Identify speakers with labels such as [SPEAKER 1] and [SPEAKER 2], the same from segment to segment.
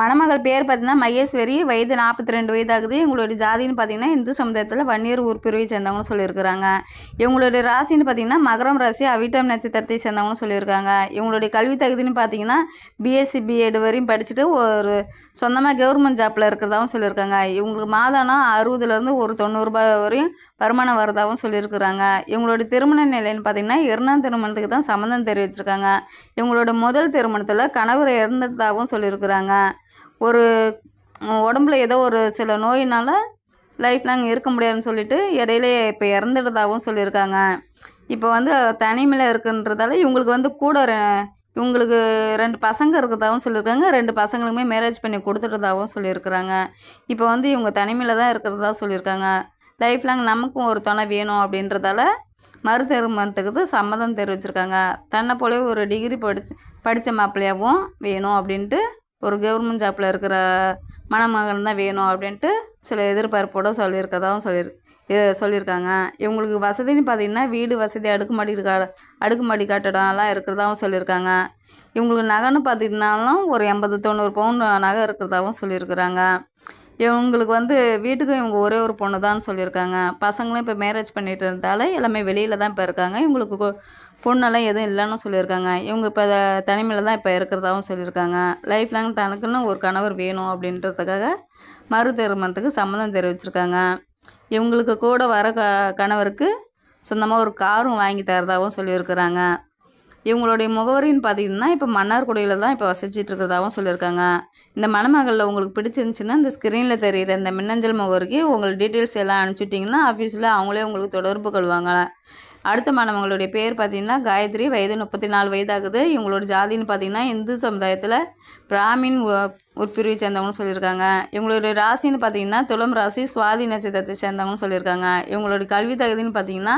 [SPEAKER 1] மணமகள் பேர் பார்த்தீங்கன்னா மகேஸ்வரி. வயது நாற்பத்தி ரெண்டு வயதாகுது. இவங்களுடைய ஜாதின்னு பார்த்தீங்கன்னா இந்து சமுதாயத்தில் வன்னியர் உறுப்பிரிவை சேர்ந்தவங்கன்னு சொல்லியிருக்கிறாங்க. இவங்களுடைய ராசின்னு பார்த்தீங்கன்னா மகரம் ராசி அவிட்டம் நட்சத்திரத்தை சேர்ந்தவங்கன்னு சொல்லியிருக்காங்க. இவங்களுடைய கல்வி தகுதின்னு பார்த்தீங்கன்னா பிஎஸ்சி பிஎட் வரையும் படிச்சுட்டு ஒரு சொந்தமாக கவர்மெண்ட் ஜாப்பில் இருக்கிறதாகவும் சொல்லியிருக்காங்க. இவங்களுக்கு மாதம்னா அறுபதுலேருந்து ஒரு தொண்ணூறுரூபா வரையும் வருமானம் வரதாகவும் சொல்லியிருக்கிறாங்க. இவங்களோட திருமண நிலைன்னு பார்த்தீங்கன்னா இரண்டாம் திருமணத்துக்கு தான் சம்மந்தம் தெரிவிச்சிருக்காங்க. இவங்களோட முதல் திருமணத்தில் கணவர் இறந்துட்டதாகவும் சொல்லியிருக்கிறாங்க. ஒரு உடம்புல ஏதோ ஒரு சில நோயினால் லைஃப் லாங் இருக்க முடியாதுன்னு சொல்லிட்டு இடையிலே இப்போ இறந்துட்டதாகவும் சொல்லியிருக்காங்க. இப்போ வந்து தனிமையில் இருக்குன்றதால இவங்களுக்கு வந்து கூட இவங்களுக்கு ரெண்டு பசங்க இருக்கிறதாகவும் சொல்லியிருக்காங்க. ரெண்டு பசங்களுக்குமே மேரேஜ் பண்ணி கொடுத்துட்டதாகவும் சொல்லியிருக்கிறாங்க. இப்போ வந்து இவங்க தனிமையில் தான் இருக்கிறதா சொல்லியிருக்காங்க. லைஃப் லாங் நமக்கும் ஒரு துணை வேணும் அப்படின்றதால மறு திருமணத்துக்கு சம்மதம் தெரிவிச்சிருக்காங்க. தன்னை போலவே ஒரு டிகிரி படிச்சு படித்த மாப்பிள்ளையாகவும் வேணும் அப்படின்ட்டு ஒரு கவர்மெண்ட் ஜாப்பில் இருக்கிற மணமகன் தான் வேணும் அப்படின்ட்டு சில எதிர்பார்ப்போட சொல்லியிருக்கதாகவும் சொல்லியிரு சொல்லியிருக்காங்க. இவங்களுக்கு வசதின்னு பார்த்தீங்கன்னா வீடு வசதி அடுக்குமாடி கா அடுக்குமாடி கட்டடம்லாம் இருக்கிறதாகவும் சொல்லியிருக்காங்க. இவங்களுக்கு நகைன்னு பார்த்தீங்கன்னாலும் ஒரு எண்பது தொண்ணூறு பவுன் நகை இருக்கிறதாகவும் சொல்லியிருக்கிறாங்க. இவங்களுக்கு வந்து வீட்டுக்கும் இவங்க ஒரே ஒரு பொண்ணு தான் சொல்லியிருக்காங்க. பசங்களும் இப்போ மேரேஜ் பண்ணிட்டு இருந்தால எல்லாமே வெளியில் தான் இப்போ இருக்காங்க. இவங்களுக்கு பொண்ணெல்லாம் எதுவும் இல்லைன்னு சொல்லியிருக்காங்க. இவங்க இப்போ தனிமையில் தான் இப்போ இருக்கிறதாகவும் சொல்லியிருக்காங்க. லைஃப் லாங் தனக்குன்னு ஒரு கணவர் வேணும் அப்படின்றதுக்காக மறு திருமணத்துக்கு சம்மதம் தெரிவிச்சிருக்காங்க. இவங்களுக்கு கூட வர க கணவருக்கு சொந்தமாக ஒரு காரும் வாங்கி தரதாகவும் சொல்லியிருக்கிறாங்க. இவங்களுடைய முகவரின்னு பார்த்தீங்கன்னா இப்போ மன்னார்குடியில் தான் இப்போ வசிச்சிட்டு இருக்கிறதாகவும் சொல்லியிருக்காங்க. இந்த மணமகளில் உங்களுக்கு பிடிச்சிருந்துச்சுன்னா இந்த ஸ்க்ரீனில் தெரிகிற இந்த மின்னஞ்சல் முகவரிக்கு உங்கள் டீட்டெயில்ஸ் எல்லாம் அனுப்பிச்சுட்டிங்கன்னா ஆஃபீஸில் அவங்களே உங்களுக்கு தொடர்பு கொள்வாங்க. அடுத்த மணமகளுடைய பேர் பார்த்திங்கன்னா காயத்ரி. வயது முப்பத்தி நாலு வயதாகுது. இவங்களோட ஜாதின்னு பார்த்தீங்கன்னா இந்து சமுதாயத்தில் பிராமின் உட்பிரிவை சேர்ந்தவங்கன்னு சொல்லியிருக்காங்க. இவங்களுடைய ராசின்னு பார்த்தீங்கன்னா துளம் ராசி சுவாதி நட்சத்திரத்தை சேர்ந்தவங்கன்னு சொல்லியிருக்காங்க. இவங்களுடைய கல்வி தகுதின்னு பார்த்தீங்கன்னா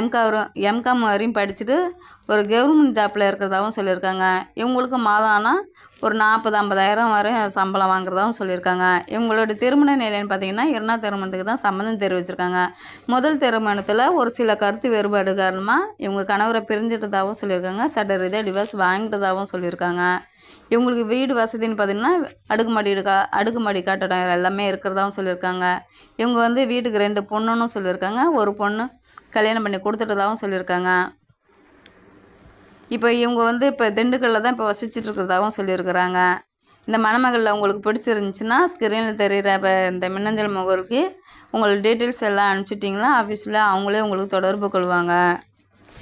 [SPEAKER 1] எம்கா எம்காம் வரையும் படிச்சுட்டு ஒரு கவர்மெண்ட் ஜாப்பில் இருக்கிறதாகவும் சொல்லியிருக்காங்க. இவங்களுக்கு மாதம் ஆனால் ஒரு நாற்பது ஐம்பதாயிரம் வரை சம்பளம் வாங்குறதாகவும் சொல்லியிருக்காங்க. இவங்களோட திருமண நிலைன்னு பார்த்தீங்கன்னா இரண்டாம் திருமணத்துக்கு தான் சம்மந்தம் தெரிவிச்சிருக்காங்க. முதல் திருமணத்தில் ஒரு சில கருத்து வேறுபாடு காரணமாக இவங்க கணவரை பிரிஞ்சிட்டதாகவும் சொல்லியிருக்காங்க. சட்ட ரீதியாக டிவோர்ஸ் வாங்கிட்டதாகவும் சொல்லியிருக்காங்க. இவங்களுக்கு வீடு வசதின்னு பார்த்தீங்கன்னா அடுக்குமாடி கா அடுக்குமாடி கட்டடம் எல்லாமே இருக்கிறதாகவும் சொல்லியிருக்காங்க. இவங்க வந்து வீட்டுக்கு ரெண்டு பொண்ணுன்னு சொல்லியிருக்காங்க. ஒரு பொண்ணு கல்யாணம் பண்ணி கொடுத்துட்டதாகவும் சொல்லியிருக்காங்க. இப்போ இவங்க வந்து இப்போ திண்டுக்கல்லில் தான் இப்போ வசிச்சுட்டு இருக்கிறதாகவும் சொல்லியிருக்கிறாங்க. இந்த மணமகளில் உங்களுக்கு பிடிச்சிருந்துச்சுன்னா ஸ்க்ரீனில் தெரிகிற இப்போ இந்த மின்னஞ்சல் முகவருக்கு உங்களோட டீட்டெயில்ஸ் எல்லாம் அனுப்பிச்சிட்டிங்கன்னா ஆஃபீஸில் அவங்களே உங்களுக்கு தொடர்பு கொள்வாங்க.